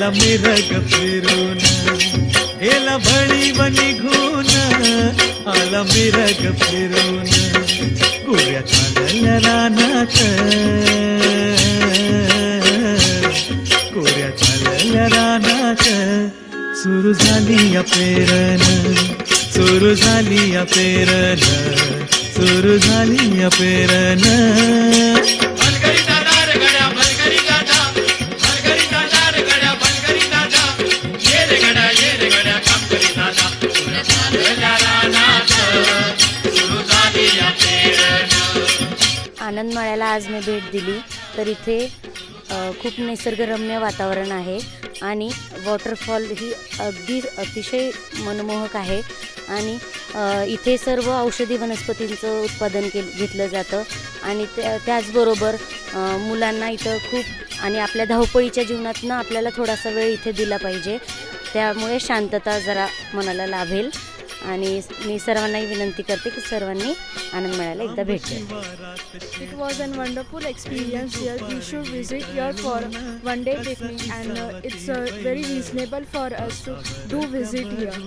गेला मिरग फिरून गेला भळीव निघून आला मिरग फिरून कुऱ्या चालल्या रानात. कोऱ्या चालल्या रानात. सुरू झाली या पेरन सुरू झाली या पेरन सुरू झाली या पेरन. आनंदमाळ्याला आज मी भेट दिली. तर इथे खूप निसर्गरम्य वातावरण आहे आणि वॉटरफॉल ही अगदी अतिशय मनमोहक आहे आणि इथे सर्व औषधी वनस्पतींचं उत्पादन के घेतलं जातं आणि त्या त्याचबरोबर मुलांना इथं खूप आणि आपल्या धावपळीच्या जीवनात ना आपल्याला थोडासा वेळ इथे दिला पाहिजे. त्यामुळे शांतता जरा मनाला लाभेल. आणि मी सर्वांनाही विनंती करते की सर्वांनी आनंद मिळायला एकदा भेट it was an wonderful experience your you should visit your for one day with and it's very reasonable for us to do visit your